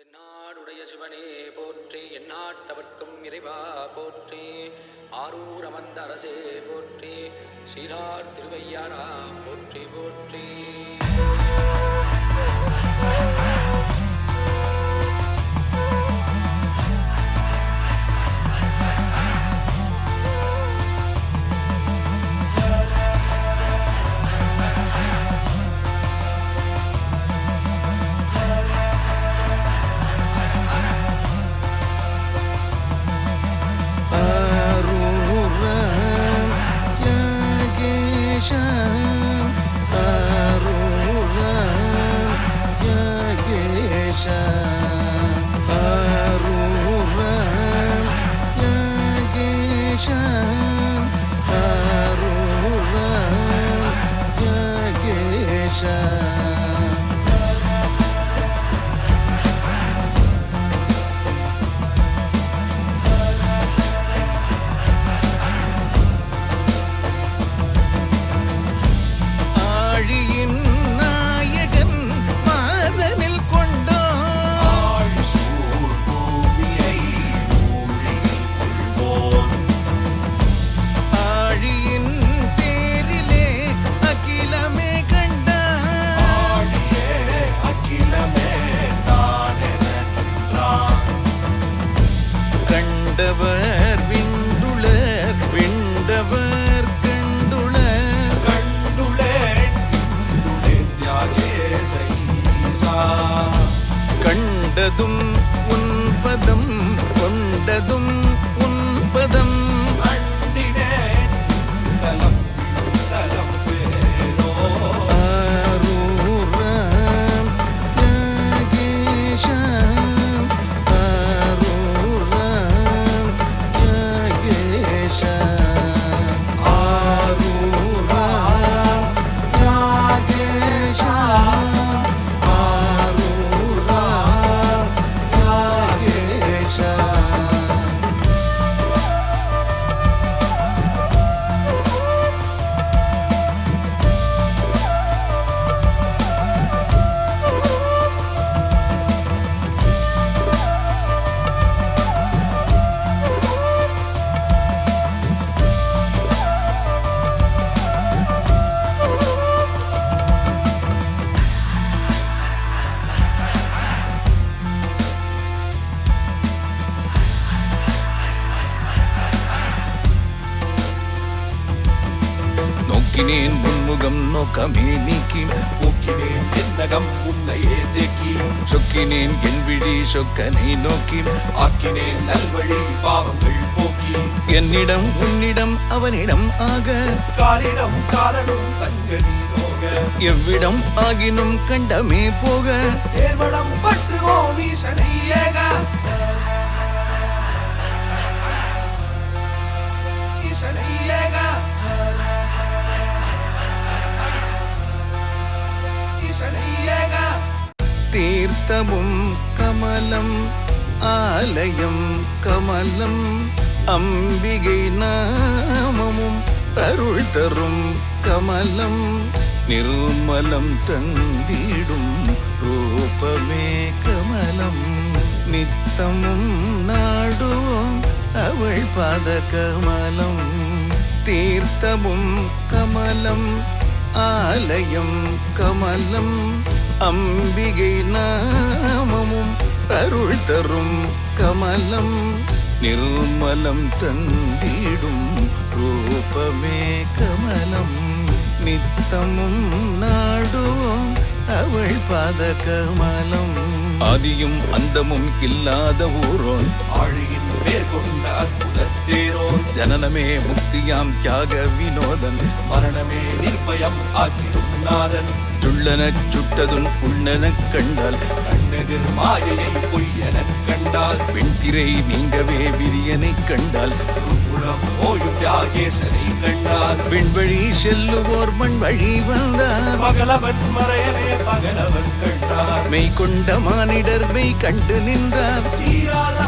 தென்னாடுடைய சிவனே போற்றி எந்நாட்டவர்க்கும் இறைவா போற்றி. ஆரூர் அமர்ந்த அரசே போற்றி. சீரார் திருவையாரா போற்றி போற்றி. vision. പദം കൊണ്ടതും நோக்கினேன் உன்முகம் நோக்கமே நீக்கி போக்கினேன் என்னகம் உன்னையே தேக்கி சொக்கினேன் என் விழி சொக்கனை நோக்கி ஆக்கினேன் நல்வழி பாவங்கள் போக்கி என்னிடம் உன்னிடம் அவனிடம் ஆக. காலிடம் காலனும் தங்கனி எவ்விடம் ஆகினும் கண்டமே போக. தேர்வடம் பற்றுவோம் ஈசனை ஏக. ஈசனை ஏக தீர்த்தமும் கமலம் ஆலயம் கமலம் அம்பிகை நாமமும் அருள் தரும் கமலம் நிர்மலம் தந்திடும் ரூபமே கமலம் நித்தமும் நாடுவோம் அவள் பாத கமலம் தீர்த்தமும் கமலம் ஆலயம் கமலம் அம்பிகை நாமமும் அருள் தரும் கமலம். நிர்மலம் தந்திடும் ரூபமே கமலம். நித்தமும் நாடுவோம் அவள் பாத கமலம் ஆதியும் அந்தமும் இல்லாத ஊரோன். ஆழியின் பேர் கொண்ட அற்புத தேரோன். ஜனனமே முக்தியாம் தியாக வினோதன். மரணமே நிர்பயம் ஆக்கிடும் நாதன். சுள்ளனச் சுட்டதுன் உண்ணனக் கண்டால். கண்ணெதிர் மாயையை பொய்யெனக் கண்டால். வெண்திரை நீங்கவே விதியனைக் கண்டால். உளம் ஓயும் தியாகேசனை கண்டால் விண்வழி செல்லுவோர் மண் வழி வந்தார். பகலவன் மறையவே பகலவன் கண்டார். மெய் கொண்ட மானிடர் மெய் கண்டு நின்றார். தீராத